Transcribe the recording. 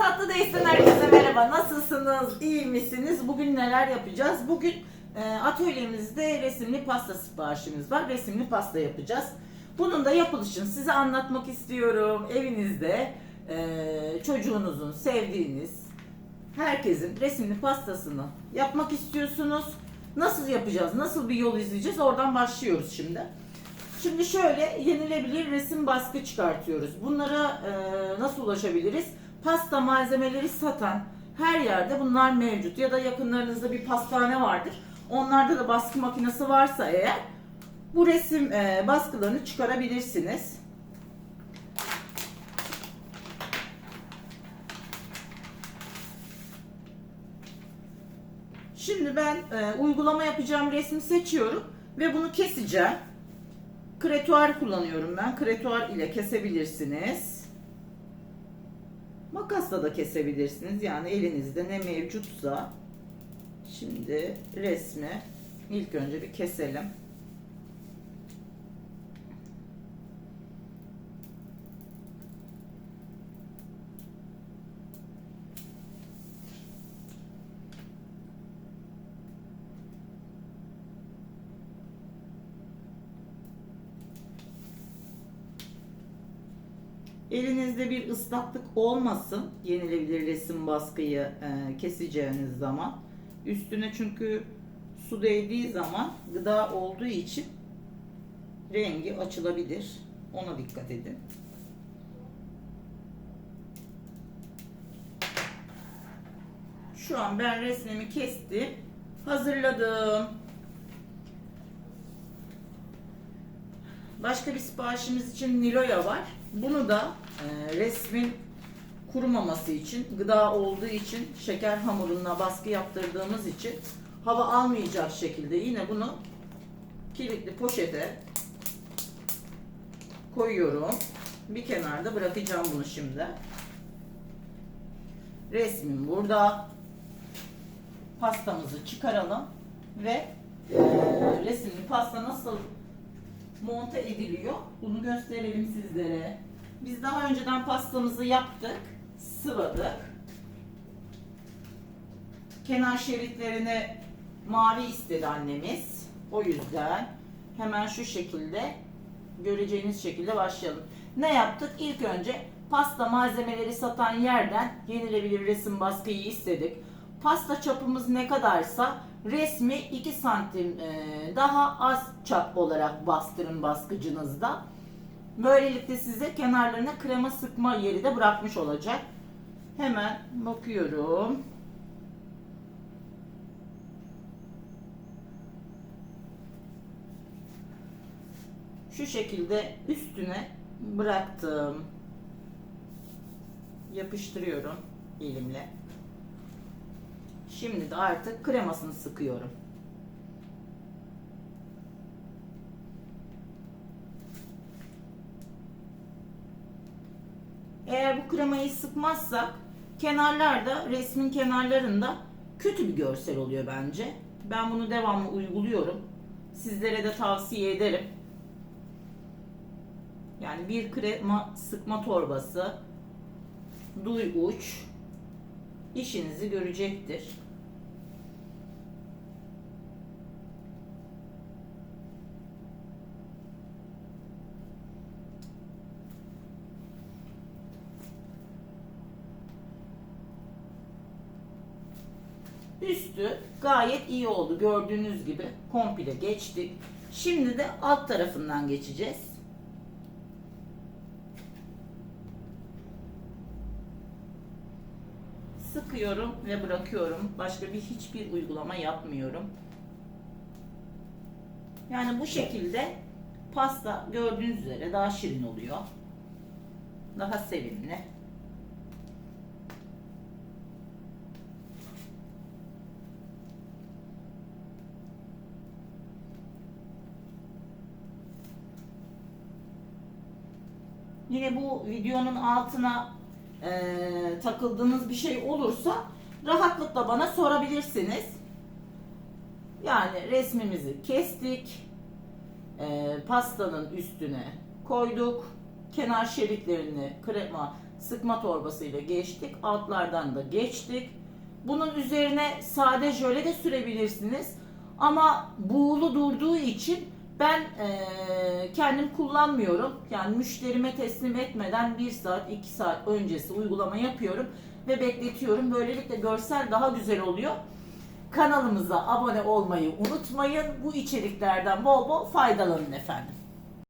Tatlı Değilsin herkese merhaba. Nasılsınız? İyi misiniz? Bugün neler yapacağız? Bugün e, atölyemizde resimli pasta siparişimiz var. Resimli pasta yapacağız. Bunun da yapılışını size anlatmak istiyorum. Evinizde e, çocuğunuzun, sevdiğiniz herkesin resimli pastasını yapmak istiyorsunuz. Nasıl yapacağız? Nasıl bir yol izleyeceğiz? Oradan başlıyoruz şimdi. Şimdi şöyle yenilebilir resim baskı çıkartıyoruz. Bunlara e, nasıl ulaşabiliriz? Pasta malzemeleri satan her yerde bunlar mevcut. Ya da yakınlarınızda bir pastane vardır. Onlarda da baskı makinesi varsa eğer bu resim e, baskılarını çıkarabilirsiniz. Şimdi ben e, uygulama yapacağım resmi seçiyorum ve bunu keseceğim. Kretuar kullanıyorum ben. Kretuar ile kesebilirsiniz. Makasla da kesebilirsiniz. Yani elinizde ne mevcutsa. Şimdi resmi ilk önce bir keselim. Elinizde bir ıslaklık olmasın yenilebilir resim baskıyı e, keseceğiniz zaman. Üstüne çünkü su değdiği zaman gıda olduğu için rengi açılabilir. Ona dikkat edin. Şu an ben resmimi kestim. Hazırladım. Başka bir siparişimiz için Niloya var. Bunu da e, resmin kurumaması için, gıda olduğu için, şeker hamuruna baskı yaptırdığımız için hava almayacak şekilde yine bunu kilitli poşete koyuyorum. Bir kenarda bırakacağım bunu şimdi. Resmim burada. Pastamızı çıkaralım ve e, resimli pasta nasıl monte ediliyor. Bunu gösterelim sizlere. Biz daha önceden pastamızı yaptık. Sıvadık. Kenar şeritlerine mavi istedi annemiz. O yüzden hemen şu şekilde göreceğiniz şekilde başlayalım. Ne yaptık? İlk önce pasta malzemeleri satan yerden yenilebilir resim baskıyı istedik. Pasta çapımız ne kadarsa resmi 2 santim e, daha az çap olarak bastırın baskıcınızda. Böylelikle size kenarlarına krema sıkma yeri de bırakmış olacak. Hemen bakıyorum. Şu şekilde üstüne bıraktım. Yapıştırıyorum elimle. Şimdi de artık kremasını sıkıyorum. Eğer bu kremayı sıkmazsak kenarlarda, resmin kenarlarında kötü bir görsel oluyor bence. Ben bunu devamlı uyguluyorum. Sizlere de tavsiye ederim. Yani bir krema sıkma torbası, duy uç, işinizi görecektir. Üstü gayet iyi oldu. Gördüğünüz gibi komple geçtik. Şimdi de alt tarafından geçeceğiz. Sıkıyorum ve bırakıyorum. Başka bir hiçbir uygulama yapmıyorum. Yani bu şekilde pasta gördüğünüz üzere daha şirin oluyor. Daha sevimli. Yine bu videonun altına e, takıldığınız bir şey olursa rahatlıkla bana sorabilirsiniz. Yani resmimizi kestik. E, pastanın üstüne koyduk. Kenar şeritlerini krema sıkma torbasıyla geçtik. Altlardan da geçtik. Bunun üzerine sade jöle de sürebilirsiniz. Ama buğulu durduğu için ben eee, kendim kullanmıyorum. Yani müşterime teslim etmeden 1 saat 2 saat öncesi uygulama yapıyorum ve bekletiyorum. Böylelikle görsel daha güzel oluyor. Kanalımıza abone olmayı unutmayın. Bu içeriklerden bol bol faydalanın efendim.